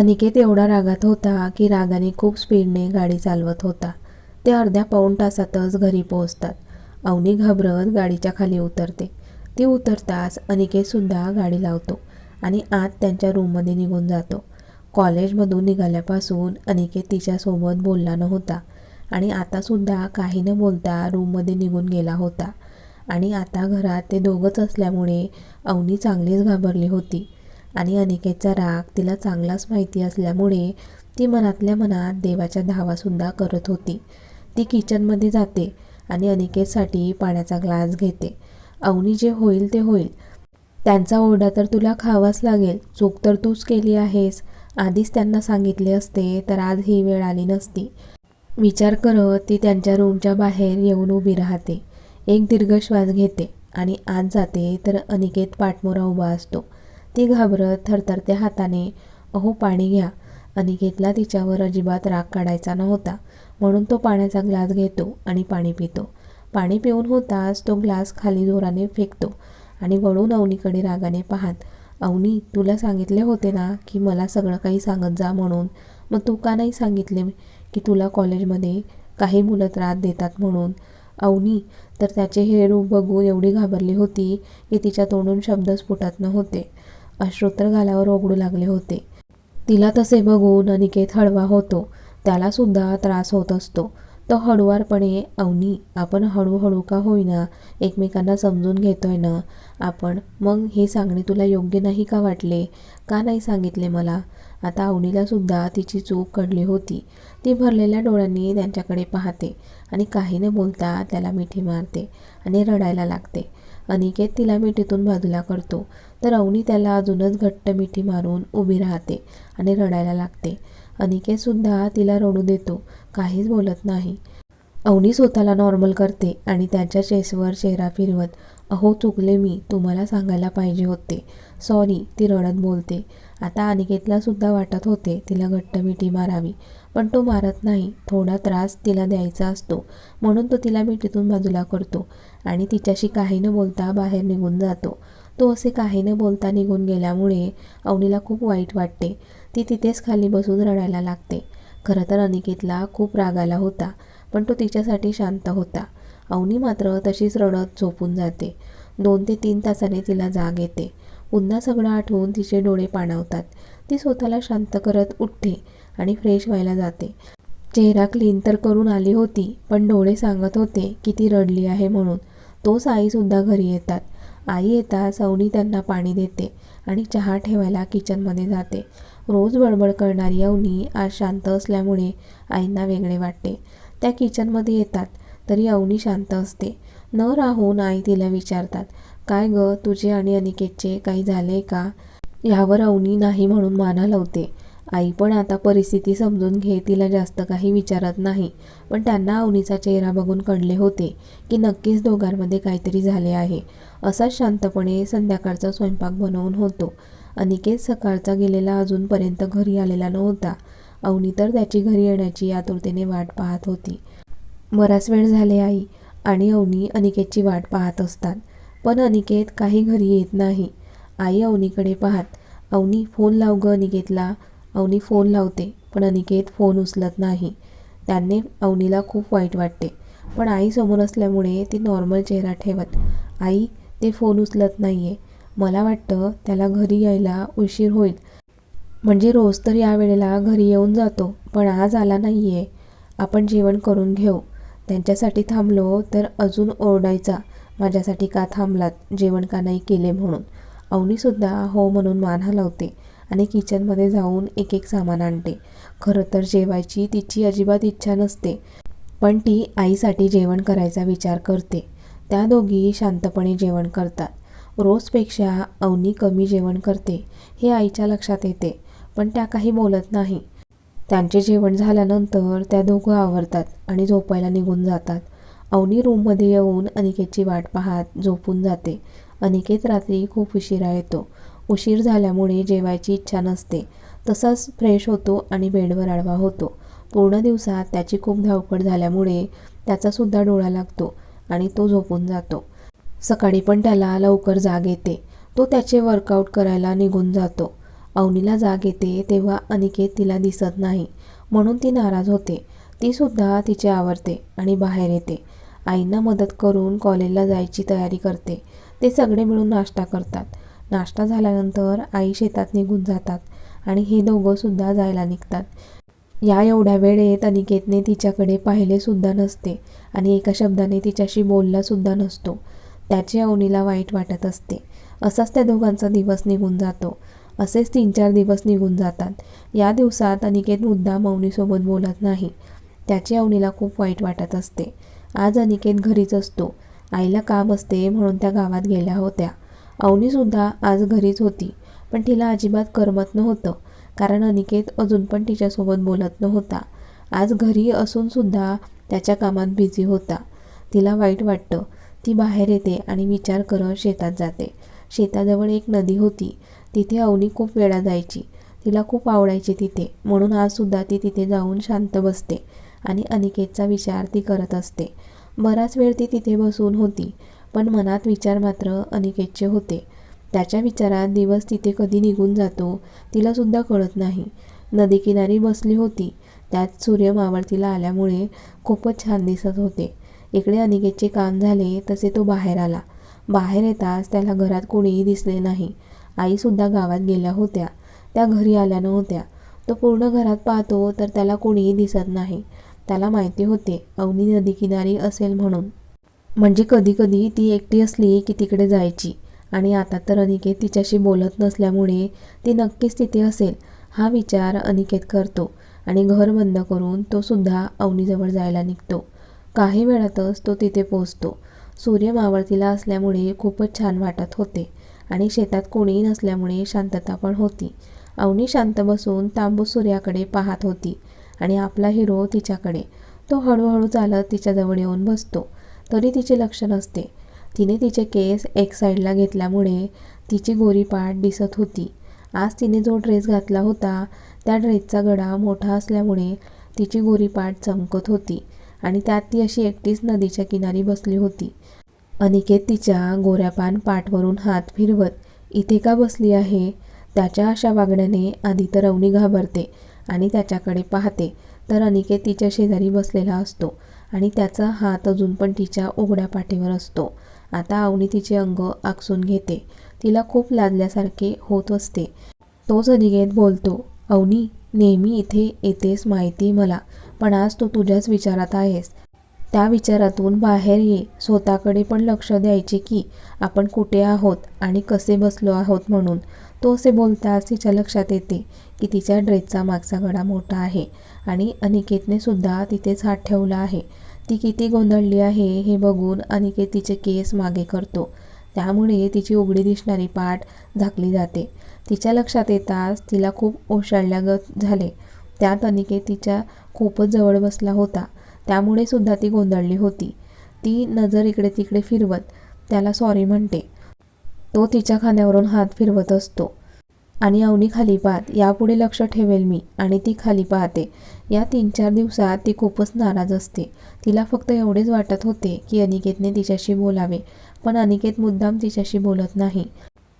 अनिकेत एवढा रागात होता की रागाने खूप स्पीडने गाडी चालवत होता. ते अर्ध्या पाऊण तासातच घरी पोहोचतात. अवनी घाबरत गाडीच्या खाली उतरते. ती उतरताच अनिकेतसुद्धा गाडी लावतो आणि आत त्यांच्या रूममध्ये निघून जातो. कॉलेजमधून निघाल्यापासून अनिकेत तिच्यासोबत बोलला नव्हता आणि आतासुद्धा काही न बोलता रूममध्ये निघून गेला होता. आणि आता घरात ते दोघंच असल्यामुळे अवनी चांगलीच घाबरली होती. आणि अनिकेतचा राग तिला चांगलाच माहिती असल्यामुळे ती मनातल्या मनात देवाच्या धावासुद्धा करत होती. ती किचनमध्ये जाते आणि अनिकेतसाठी पाण्याचा ग्लास घेते. अवनी जे होईल ते होईल. त्यांचा ओरडा तर तुला खावाच लागेल. चूक तर तूच केली आहेस. आधीच त्यांना सांगितले असते तर आज ही वेळ आली नसती. विचार करत ती त्यांच्या रूमच्या बाहेर येऊन उभी राहते. एक दीर्घ श्वास घेते आणि आत जाते तर अनिकेत पाठमोरा उभा असतो. ती घाबरत थरथरत्या हाताने अहो पाणी घ्या. अनिकेतला तिच्यावर अजिबात राग काढायचा नव्हता म्हणून तो पाण्याचा ग्लास घेतो आणि पाणी पितो. पाणी पिऊन होताच तो ग्लास खाली जोराने फेकतो आणि वळून अवनीकडे रागाने पाहत अवनी तुला सांगितले होते ना की मला सगळं काही सांगत जा म्हणून. मग तू का नाही सांगितले की तुला कॉलेजमध्ये काही मुलं त्रास देतात म्हणून? अवनी तर त्याचे हे रूप बघून एवढी घाबरली होती की तिच्या तोंडून शब्द स्फुटत नव्हते. अश्रोत्र गालावर ओघडू लागले होते. तिला तसे बघून अनिकेत हळवा होतो. त्यालासुद्धा त्रास होत असतो. तो हळुवारपणे अवनी आपण हळूहळू का होईना? एकमेकांना समजून घेतोय ना? आपण मग हे सांगणे तुला योग्य नाही का वाटले? का नाही सांगितले मला? आता अवनीलासुद्धा तिची चूक कळली होती. ती भरलेल्या डोळ्यांनी त्यांच्याकडे पाहते आणि काही न बोलता त्याला मिठी मारते आणि रडायला लागते. अनिकेत तिला मिठीतून बाजूला करतो. तर अवनी त्याला अजूनच घट्ट मिठी मारून उभी राहते आणि रडायला लागते. अनिकेतसुद्धा तिला रडू देतो काहीच बोलत नाही. अवनी स्वतःला नॉर्मल करते आणि त्याच्या चेसवर चेहरा फिरवत अहो चुकले मी तुम्हाला सांगायला पाहिजे होते. सॉरी ती रडत बोलते. आता अनिकेतला सुद्धा वाटत होते तिला घट्ट मिठी मारावी पण तो मारत नाही. थोडा त्रास तिला द्यायचा असतो. म्हणून तो तिला मिठीतून बाजूला करतो आणि तिच्याशी काही न बोलता बाहेर निघून जातो. तो असे काही न बोलता निघून गेल्यामुळे अवनीला खूप वाईट वाटते. ती तिथेच खाली बसून रडायला लागते. खरं तर अनिकेतला खूप राग आला होता पण तो तिच्यासाठी शांत होता. अवनी मात्र तशीच रडत झोपून जाते. दोन ते तीन तासाने तिला जाग येते. पुन्हा सगळं आठवून तिचे डोळे पाणावतात. ती स्वतःला शांत करत उठते आणि फ्रेश व्हायला जाते. चेहरा क्लीन तर करून आली होती पण डोळे सांगत होते की ती रडली आहे म्हणून. तोच आईसुद्धा घरी येतात. आई येता सवनी त्यांना पाणी देते आणि चहा ठेवायला किचनमध्ये जाते. रोज बडबड करणारी अवनी आज शांत असल्यामुळे आईंना वेगळे वाटते. त्या किचनमध्ये येतात तरी अवनी शांत असते. न राहून आई तिला विचारतात काय ग? तुझे आणि अनिकेतचे काही झाले का? ह्यावर अवनी नाही म्हणून माना लावते. आई पण आता परिस्थिती समजून घे तिला जास्त काही विचारत नाही. पण त्यांना अवनीचा चेहरा बघून कळले होते की नक्कीच दोघांमध्ये काहीतरी झाले आहे. असाच शांतपणे संध्याकाळचा स्वयंपाक बनवून होतो. अनिकेत सकाळचा गेलेला अजूनपर्यंत घरी आलेला नव्हता. अवनी तर त्याची घरी येण्याची आतुरतेने वाट पाहत होती. बराच वेळ झाले आई आणि अवनी अनिकेतची वाट पाहत असतात. पण अनिकेत काही घरी येत नाही. आई अवनीकडे पाहत अवनी फोन लाव ग अनिकेतला. अवनी फोन लावते पण अनिकेत फोन उचलत नाही. त्याने अवनीला खूप वाईट वाटते. पण आई समोर असल्यामुळे ती नॉर्मल चेहरा ठेवत आई ते फोन उचलत नाही आहे मला वाटतं त्याला घरी यायला उशीर होईल. म्हणजे रोज तर या वेळेला घरी येऊन जातो पण आज आला नाही आहे आपण जेवण करून घेऊ. त्यांच्यासाठी थांबलो तर अजून ओरडायचा. माझ्यासाठी का थांबलात? जेवण का नाही केले म्हणून. अवनीसुद्धा हो म्हणून मान हलवते आणि किचनमध्ये जाऊन एक एक सामान आणते. खरं तर जेवायची तिची अजिबात इच्छा नसते पण ती आईसाठी जेवण करायचा विचार करते. त्या दोघी शांतपणे जेवण करतात. रोजपेक्षा अवनी कमी जेवण करते हे आईच्या लक्षात येते पण त्या काही बोलत नाही. त्यांचे जेवण झाल्यानंतर त्या दोघं आवरतात आणि झोपायला निघून जातात. अवनी रूममध्ये येऊन अनिकेतची वाट पाहत झोपून जाते. अनिकेत रात्री खूप उशिरा येतो. उशीर झाल्यामुळे जेवायची इच्छा नसते. तसाच फ्रेश होतो आणि बेडवर आडवा होतो. पूर्ण दिवसात त्याची खूप धावपळ झाल्यामुळे त्याचासुद्धा डोळा लागतो आणि तो झोपून जातो. सकाळी पण त्याला लवकर जाग येते. तो त्याचे वर्कआउट करायला निघून जातो. अवनीला जाग येते तेव्हा अनिकेत तिला दिसत नाही. म्हणून ती नाराज होते. तीसुद्धा तिचे आवरते आणि बाहेर येते. आईंना मदत करून कॉलेजला जायची तयारी करते. ते सगळे मिळून नाश्ता करतात. नाश्ता झाल्यानंतर आई शेतात निघून जातात आणि हे दोघं सुद्धा जायला निघतात. या एवढ्या वेळेत अनिकेतने तिच्याकडे पाहिलेसुद्धा नसते आणि एका शब्दाने तिच्याशी बोललासुद्धा नसतो. त्याची अवनीला वाईट वाटत असते. असाच त्या दोघांचा दिवस निघून जातो. असेच तीन चार दिवस निघून जातात. या दिवसात अनिकेत मुद्दा मौनीसोबत बोलत नाही. त्याची अवनीला खूप वाईट वाटत असते. आज अनिकेत घरीच असतो. आईला काम असते म्हणून त्या गावात गेल्या होत्या. अवनीसुद्धा आज घरीच होती पण तिला अजिबात करमत नव्हतं कारण अनिकेत अजून पण तिच्यासोबत बोलत नव्हता. आज घरी असूनसुद्धा त्याच्या कामात बिझी होता. तिला वाईट वाटतं. ती बाहेर येते आणि विचार करत शेतात जाते. शेताजवळ एक नदी होती. तिथे अवनी खूप वेळा जायची. तिला खूप आवडायचे तिथे. म्हणून आजसुद्धा ती तिथे जाऊन शांत बसते. आणि अनिकेतचा विचार ती करत असते. बराच वेळ ती तिथे बसून होती पण मनात विचार मात्र अनिकेतचे होते. त्याच्या विचारात दिवस तिथे कधी निघून जातो तिलासुद्धा कळत नाही. नदीकिनारी बसली होती त्यात सूर्य मावळतीला आल्यामुळे खूपच छान दिसत होते. इकडे अनिकेतचे काम झाले तसे तो बाहेर आला. बाहेर येताच त्याला घरात कोणीही दिसले नाही. आईसुद्धा गावात गेल्या होत्या. त्या घरी आल्या नव्हत्या. तो पूर्ण घरात पाहतो तर त्याला कोणीही दिसत नाही. त्याला माहिती होते अवनी नदीकिनारी असेल म्हणून. म्हणजे कधीकधी ती एकटी असली की तिकडे जायची आणि आता तर अनिकेत तिच्याशी बोलत नसल्यामुळे ती नक्कीच तिथे असेल हा विचार अनिकेत करतो आणि घर बंद करून तो सुद्धा अवनीजवळ जायला निघतो. काही वेळातच तो तिथे पोचतो सूर्य मावळतीला असल्यामुळे खूपच छान वाटत होते आणि शेतात कोणीही नसल्यामुळे शांतता पण होती. अवनी शांत बसून तांबू सूर्याकडे पाहत होती. आणि आपला हिरो तिच्याकडे. तो हळूहळू चालत तिच्याजवळ येऊन बसतो. तरी तिचे लक्ष नसते. तिने तिचे केस एक साईडला घेतल्यामुळे तिची गोरी पाठ दिसत होती. आज तिने जो ड्रेस घातला होता त्या ड्रेसचा गडा मोठा असल्यामुळे तिची गोरी पाठ चमकत होती आणि त्यात ती अशी एकटीच नदीच्या किनारी बसली होती. अनिकेत तिच्या गोऱ्यापान पाठवरून हात फिरवत इथे का बसली आहे त्याच्या अशा वागण्याने आधी तर अवनी घाबरते. आणि त्याच्याकडे पाहते. तर अनिकेत तिच्या शेजारी बसलेला असतो आणि त्याचा हात अजून पण तिच्या उघड्या पाठीवर असतो. आता अवनी तिचे अंग आकसून घेते. तिला खूप लाजल्यासारखे होत असते. तोच अनिकेत बोलतो अवनी नेहमी इथे येतेस माहिती मला पण आज तू तुझ्याच विचारात आहेस. त्या विचारातून बाहेर ये. स्वतःकडे पण लक्ष द्यायचे की आपण कुठे आहोत आणि कसे बसलो आहोत म्हणून. तो असे बोलताच तिच्या लक्षात येते की तिच्या ड्रेसचा मागचा गडा मोठा आहे आणि अनिकेतने सुद्धा तिथेच हात ठेवला आहे. ती किती गोंधळली आहे हे बघून अनिकेत तिचे केस मागे करतो. त्यामुळे तिची उघडी दिसणारी पाठ झाकली जाते. तिच्या लक्षात येताच तिला खूप ओशाळल्यागत झाले. त्यात अनिकेत तिच्या खूपच जवळ बसला होता. त्यामुळे सुद्धा ती गोंधळली होती. ती नजर इकडे तिकडे फिरवत त्याला सॉरी म्हणते. तो तिच्या खांद्यावरून हात फिरवत असतो. आणि अवनी खाली पाहत यापुढे लक्ष ठेवेल मी. आणि ती खाली पाहते. या तीन चार दिवसात ती खूपच नाराज असते. तिला फक्त एवढेच वाटत होते की अनिकेतने तिच्याशी बोलावे. पण अनिकेत मुद्दाम तिच्याशी बोलत नाही.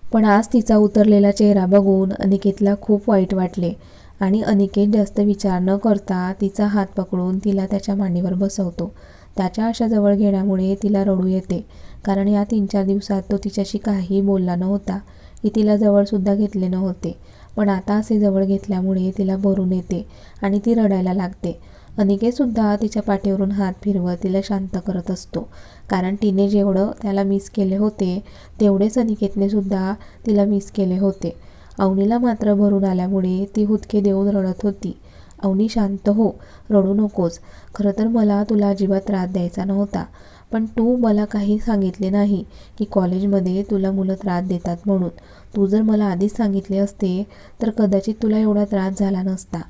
पण आज तिचा उतरलेला चेहरा बघून अनिकेतला खूप वाईट वाटले. आणि अनिकेत जास्त विचार न करता तिचा हात पकडून तिला त्याच्या मांडीवर बसवतो. त्याच्या अशा जवळ घेण्यामुळे तिला रडू येते. कारण या तीन चार दिवसात तो तिच्याशी काहीही बोलला नव्हता. की तिला जवळसुद्धा घेतले नव्हते. पण आता असे जवळ घेतल्यामुळे तिला भरून येते आणि ती रडायला लागते. अनिकेतसुद्धा तिच्या पाठीवरून हात फिरवत तिला शांत करत असतो. कारण तिने जेवढं त्याला मिस केले होते तेवढेच अनिकेतने सुद्धा तिला मिस केले होते. अवनीला मात्र भरून आल्यामुळे ती हुदके देऊन रडत होती. अवनी शांत हो रडू नकोस. खरं तर मला तुला अजिबात त्रास द्यायचा नव्हता. पण तू मला काही सांगितले नाही की कॉलेजमध्ये तुला मुलं त्रास देतात म्हणून. तू जर मला आधीच सांगितले असते तर कदाचित तुला एवढा त्रास झाला नसता.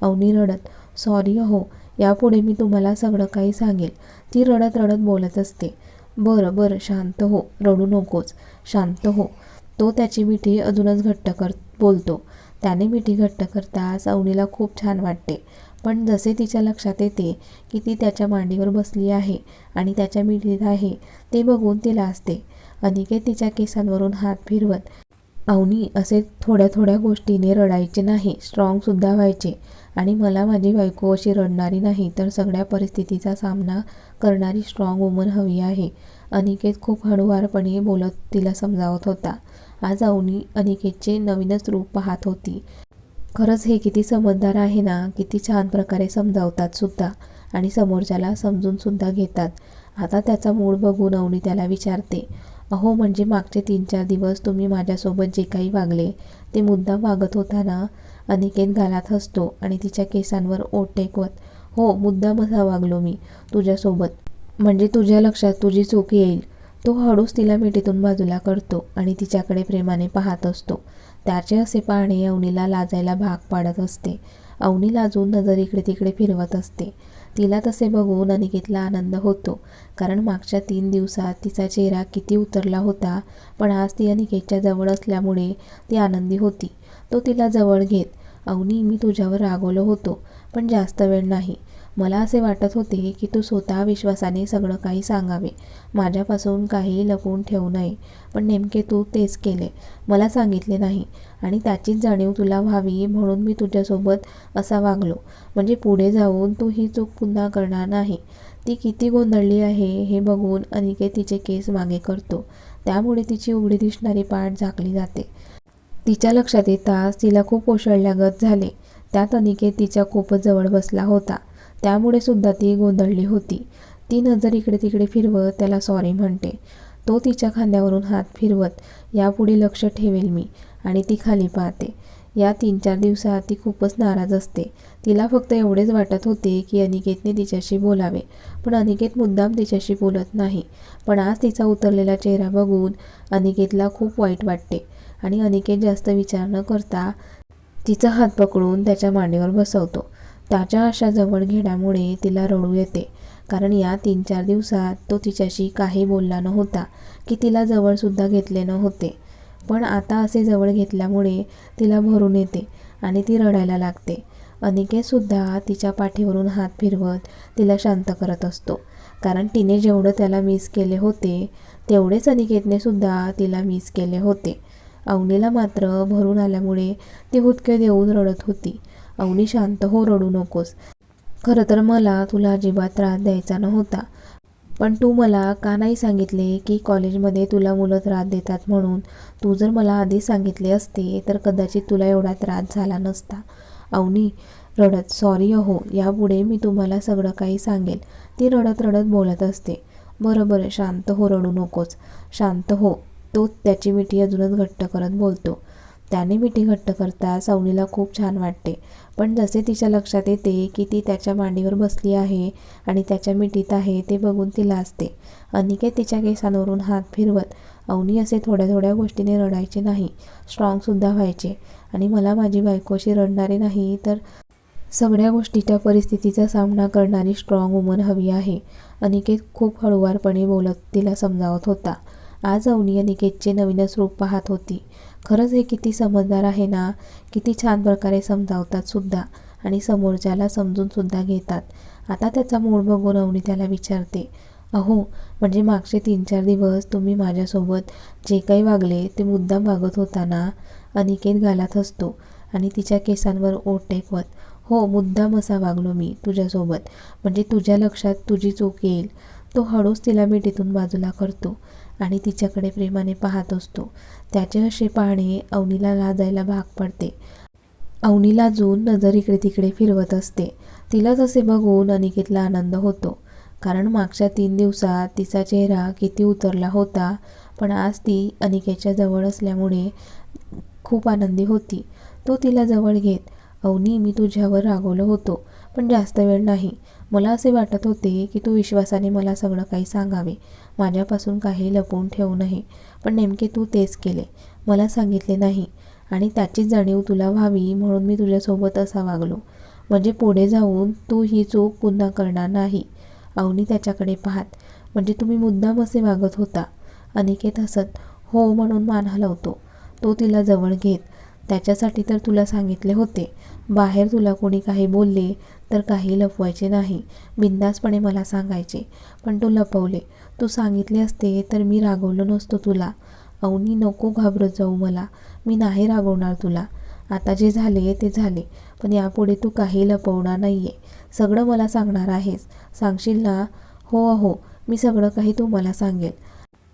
अवनी रडत सॉरी हो यापुढे मी तुम्हाला सगळं काही सांगेल. ती रडत रडत बोलत असते. बरं बरं शांत हो रडू नकोच शांत हो. तो त्याची मिठी अजूनच घट्ट कर बोलतो. त्याने मिठी घट्ट करताच अवनीला खूप छान वाटते. पण जसे तिच्या लक्षात येते की ती त्याच्या मांडीवर बसली आहे आणि त्याच्या मिठीत आहे ते बघून ती लाजते अनिकेत तिच्या केसांवरून हात फिरवत अवनी असे थोड्या थोड्या गोष्टीने रडायचे नाही स्ट्रॉंगसुद्धा व्हायचे. आणि मला माझी बायको अशी रडणारी नाही तर सगळ्या परिस्थितीचा सामना करणारी स्ट्रॉंग वुमन हवी आहे. अनिकेत खूप हळूवारपणे बोलत तिला समजावत होता. आज अवनी अनिकेतचे नवीनच रूप पाहत होती. खरंच हे किती समजदार आहे ना किती छान प्रकारे समजावतात सुद्धा आणि समोरच्याला समजून सुद्धा घेतात. आता त्याचा मूड बघून अवनी त्याला विचारते अहो म्हणजे मागचे तीन चार दिवस तुम्ही माझ्यासोबत जे काही वागले ते मुद्दाम वागत होता ना? अनिकेत गालात हसतो आणि तिच्या केसांवर ओट टेकवत हो मुद्दाम असा वागलो मी तुझ्यासोबत. म्हणजे तुझ्या लक्षात तुझी चूक येईल. तो हळूच तिला भेटीतून बाजूला करतो आणि तिच्याकडे प्रेमाने पाहत असतो. त्याचे असे पाहणे अवनीला लाजायला भाग पाडत असते. अवनी लाजून नजर इकडे तिकडे फिरवत असते. तिला तसे बघून अनिकेतला आनंद होतो कारण मागच्या तीन दिवसात तिचा चेहरा किती उतरला होता पण आज ती अनिकेतच्या जवळ असल्यामुळे ती आनंदी होती. तो तिला जवळ घेत अवनी मी तुझ्यावर रागवलो होतो पण जास्त वेळ नाही. मला असे वाटत होते की तू स्वतः विश्वासाने सगळं काही सांगावे. माझ्यापासून काही लपवून ठेवू नये. पण नेमके तू तेच केले. मला सांगितले नाही. आणि त्याचीच जाणीव तुला व्हावी म्हणून मी तुझ्यासोबत असा वागलो. म्हणजे पुढे जाऊन तू ही चूक पुन्हा करणार नाही. ती किती गोंधळली आहे हे बघून अनिकेत तिचे केस मागे करतो. त्यामुळे तिची उघडी दिसणारी पाठ झाकली जाते. तिच्या लक्षात येताच तिला खूप ओसळल्यागत झाले. त्यात अनिकेत तिच्या खूपच जवळ बसला होता. त्यामुळे सुद्धा ती गोंधळली होती. ती नजर इकडे तिकडे फिरवत त्याला सॉरी म्हणते. तो तिच्या खांद्यावरून हात फिरवत यापुढे लक्ष ठेवेल मी आणि ती खाली पाहते. या तीन चार दिवसात ती खूपच नाराज असते. तिला फक्त एवढेच वाटत होते की अनिकेतने तिच्याशी बोलावे. पण अनिकेत मुद्दाम तिच्याशी बोलत नाही. पण आज तिचा उतरलेला चेहरा बघून अनिकेतला खूप वाईट वाटते आणि अनिकेत जास्त विचार न करता तिचा हात पकडून त्याच्या मांडीवर बसवतो. त्याच्या अशा जवळ घेण्यामुळे तिला रडू येते. कारण या तीन चार दिवसात तो तिच्याशी काही बोलला नव्हता की तिला जवळसुद्धा घेतले नव्हते. पण आता असे जवळ घेतल्यामुळे तिला भरून येते आणि ती रडायला लागते. अनिकेतसुद्धा तिच्या पाठीवरून हात फिरवत तिला शांत करत असतो. कारण तिने जेवढं त्याला मिस केले होते तेवढेच अनिकेतने सुद्धा तिला मिस केले होते. अवनीला मात्र भरून आल्यामुळे ती हुदके देऊन रडत होती. अवनी शांत हो रडू नकोस. खरं तर मला तुला अजिबात त्रास द्यायचा नव्हता. पण तू मला का नाही सांगितले की कॉलेजमध्ये तुला मुलं त्रास देतात म्हणून? तू जर मला आधी सांगितले असते तर कदाचित तुला एवढा त्रास झाला नसता. अवनी रडत सॉरी अहो यापुढे मी तुम्हाला सगळं काही सांगेल ती रडत रडत बोलत असते. बरं बरं शांत हो रडू नकोस. शांत हो. तो त्याची मिठी अजूनच घट्ट करत बोलतो. त्याने मिठी घट्ट करता सवनीला खूप छान वाटते. पण जसे तिच्या लक्षात येते की ती त्याच्या मांडीवर बसली आहे आणि त्याच्या मिठीत आहे ते बघून ती लाजते अनिकेत तिच्या केसांवरून हात फिरवत अवनी असे थोड्या थोड्या गोष्टीने रडायचे नाही. स्ट्रॉंगसुद्धा व्हायचे. आणि मला माझी बायकोशी रडणारी नाही तर सगळ्या गोष्टीच्या परिस्थितीचा सामना करणारी स्ट्रॉंग वुमन हवी आहे. अनिकेत खूप हळुवारपणे बोलत तिला समजावत होता. आज अवनी अनिकेतचे नवीनच रूप पाहत होती. खरंच हे किती समजदार आहे ना? किती छान प्रकारे समजावतात सुद्धा आणि समोरच्याला समजून सुद्धा घेतात. आता त्याचा मूड बघून अवनी त्याला विचारते अहो म्हणजे मागचे तीन चार दिवस तुम्ही माझ्यासोबत जे काही वागले ते मुद्दाम वागत होता ना? अनिकेत घालत असतो आणि तिच्या केसांवर ओट टेकवत हो मुद्दाम असा वागलो मी तुझ्यासोबत. म्हणजे तुझ्या लक्षात तुझी चूक येईल. तो हळूच तिला मिठीतून बाजूला करतो. आणि तिच्याकडे प्रेमाने पाहत असतो. त्याचे असे पाहणे अवनीला लाजायला भाग पडते. अवनी लाजून नजर इकडे तिकडे फिरवत असते. तिला तसे बघून अनिकेतला आनंद होतो. कारण मागच्या तीन दिवसात तिचा चेहरा किती उतरला होता पण आज ती अनिकेतच्या जवळ असल्यामुळे खूप आनंदी होती. तो तिला जवळ घेत अवनी मी तुझ्यावर रागवलो होतो पण जास्त वेळ नाही. मला असे वाटत होते की तू विश्वासाने मला सगळं काही सांगावे. माझ्यापासून काही लपवून ठेवू नये. पण नेमके तू तेच केले. मला सांगितले नाही. आणि त्याचीच जाणीव तुला व्हावी म्हणून मी तुझ्यासोबत असा वागलो. म्हणजे पुढे जाऊन तू ही चूक पुन्हा करणार नाही. अवनी त्याच्याकडे पाहत. म्हणजे तुम्ही मुद्दाम असे वागत होता. अनिकेत हसत हो म्हणून मान हलवतो. तो तिला जवळ घेत त्याच्यासाठी तर तुला सांगितले होते. बाहेर तुला कोणी काही बोलले तर काही लपवायचे नाही. बिंदासपणे मला सांगायचे. पण तू लपवले. तू सांगितले असते तर मी रागवलो नसतो तुला. अवनी नको घाबरत जाऊ मला. मी नाही रागवणार तुला. आता जे झाले ते झाले. पण यापुढे तू काही लपवणार नाही आहे सगळं मला सांगणार आहेस. सांगशील ना? हो हो मी सगळं काही तू मला सांगेल.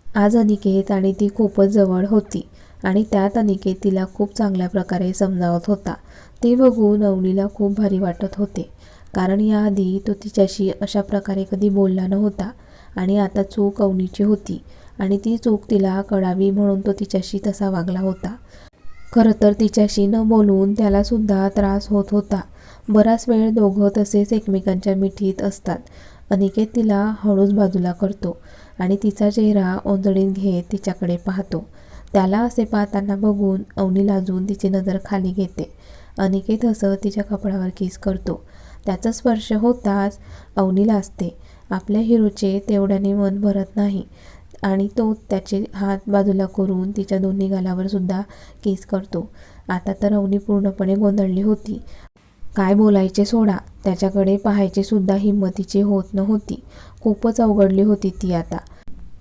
आज अनिकेत आणि ती खूपच जवळ होती. आणि त्यात अनिकेत तिला खूप चांगल्या प्रकारे समजावत होता. ते बघून अवनीला खूप भारी वाटत होते. कारण याआधी तो तिच्याशी अशा प्रकारे कधी बोलला नव्हता आणि आता चूक अवनीची होती आणि ती चूक तिला कळावी म्हणून तो तिच्याशी तसा वागला होता. खरं तर तिच्याशी न बोलून त्यालासुद्धा त्रास होत होता. बराच वेळ दोघं तसेच एकमेकांच्या मिठीत असतात. अनिकेत तिला हळूच बाजूला करतो आणि तिचा चेहरा ओंजळीत घेत तिच्याकडे पाहतो. त्याला असे पाहताना बघून अवनी लाजून तिची नजर खाली घेते. अनिकेत असं तिच्या कपडावर किस करतो. त्याचा स्पर्श होताच अवनी लाजते. आपल्या हिरोचे तेवढ्याने मन भरत नाही आणि तो त्याचे हात बाजूला करून तिच्या दोन्ही गालावर सुद्धा किस करतो. आता तर अवनी पूर्णपणे गोंधळली होती. काय बोलायचे सोडा त्याच्याकडे पाहायचे सुद्धा हिंमतीची होत नव्हती. खूपच अवघडली होती ती आता.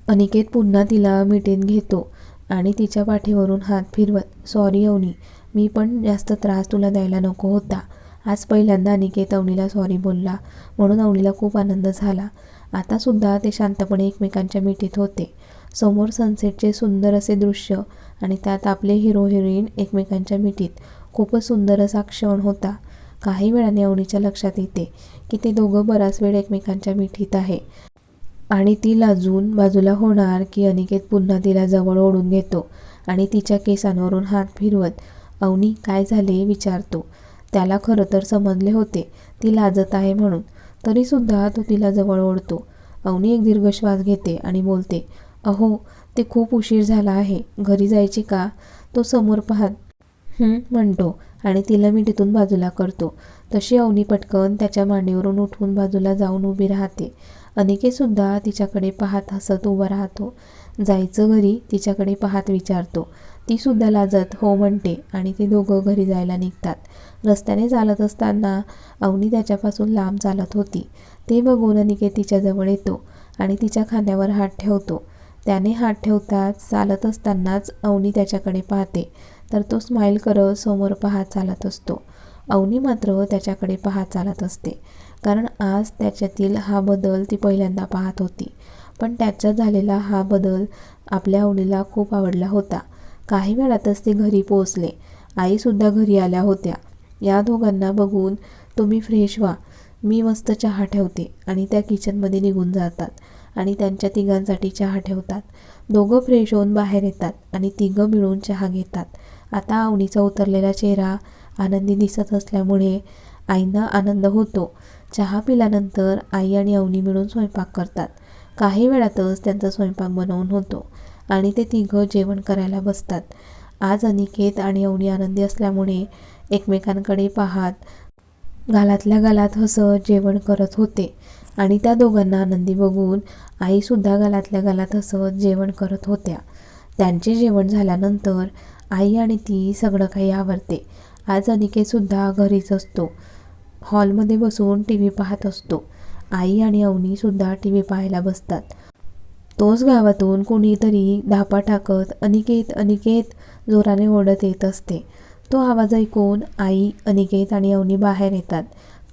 अनिकेत पुन्हा तिला मिठीत घेतो. आणि तिच्या पाठीवरून हात फिरवत सॉरी अवनी मी पण जास्त त्रास तुला द्यायला नको होता. आज पहिल्यांदा अनिकेत अवनीला सॉरी बोलला म्हणून अवनीला खूप आनंद झाला. आतासुद्धा ते शांतपणे एकमेकांच्या मिठीत होते. समोर सनसेटचे सुंदर असे दृश्य आणि त्यात आपले हिरो हिरोईन एकमेकांच्या मिठीत. खूपच सुंदर असा क्षण होता. काही वेळाने अवनीच्या लक्षात येते की ते दोघं बराच वेळ एकमेकांच्या मिठीत आहे. आणि ती लाजून बाजूला होणार की अनिकेत पुन्हा तिला जवळ ओढून घेतो आणि तिच्या केसांवरून हात फिरवत अवनी काय झाले? विचारतो. त्याला खरं तर समजले होते ती लाजत आहे म्हणून. तरीसुद्धा तो तिला जवळ ओढतो. अवनी एक दीर्घ श्वास घेते आणि बोलते अहो ते खूप उशीर झाला आहे. घरी जायची का? तो समोर पाहत म्हणतो आणि तिला मी तिथून बाजूला करतो. तशी अवनी पटकन त्याच्या मांडीवरून उठून बाजूला जाऊन उभी राहते. अनिकेतसुद्धा तिच्याकडे पाहत हसत उभा राहतो. जायचं घरी तिच्याकडे पाहत विचारतो. तीसुद्धा लाजत हो म्हणते आणि ते दोघं घरी जायला निघतात. रस्त्याने चालत असताना अवनी त्याच्यापासून लांब चालत होती. ते बघून अनिकेत तिच्याजवळ येतो आणि तिच्या खांद्यावर हात ठेवतो. त्याने हात ठेवताच चालत असतानाच अवनी त्याच्याकडे पाहते. तर तो स्माईल करत समोर पाहत चालत असतो. अवनी मात्र त्याच्याकडे पाहत चालत असते. कारण आज त्याच्यातील हा बदल ती पहिल्यांदा पाहत होती. पण त्याच्यात झालेला हा बदल आपल्या आवडीला खूप आवडला होता. काही वेळातच ते घरी पोहोचले. आईसुद्धा घरी आल्या होत्या. या दोघांना बघून तुम्ही फ्रेश व्हा. मी मस्त चहा ठेवते आणि त्या किचनमध्ये निघून जातात आणि त्यांच्या तिघांसाठी चहा ठेवतात. दोघं फ्रेश होऊन बाहेर येतात आणि तिघं मिळून चहा घेतात. आता आवणीचा उतरलेला चेहरा आनंदी दिसत असल्यामुळे आईंना आनंद होतो. चहा पिल्यानंतर आई आणि अवनी मिळून स्वयंपाक करतात. काही वेळातच त्यांचा स्वयंपाक बनवून होतो आणि ते तिघं जेवण करायला बसतात. आज अनिकेत आणि अवनी आनंदी असल्यामुळे एकमेकांकडे पाहत गालातल्या गालात हसत जेवण करत होते आणि त्या दोघांना आनंदी बघून आईसुद्धा गालातल्या गालात हसत जेवण करत होत्या. त्यांचे जेवण झाल्यानंतर आई आणि ती सगळं काही आवरते. आज अनिकेतसुद्धा घरीच असतो. हॉलमध्ये बसून टी व्ही पाहत असतो. आई आणि अवनीसुद्धा टी व्ही पाहायला बसतात. तोच गावातून कोणीतरी धापा टाकत अनिकेत अनिकेत जोराने ओढत येत असते. तो आवाज ऐकून आई अनिकेत आणि अवनी बाहेर येतात.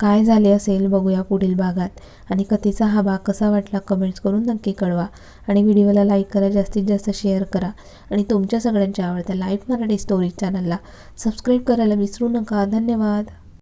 काय झाले असेल बघूया पुढील भागात. आणि कथेचा हा भाग कसा वाटला कमेंट्स करून नक्की कळवा. आणि व्हिडिओला लाईक करा जास्तीत जास्त शेअर करा. आणि तुमच्या सगळ्यांच्या आवडत्या लाईफ मराठी स्टोरी चॅनलला सबस्क्राईब करायला विसरू नका. धन्यवाद.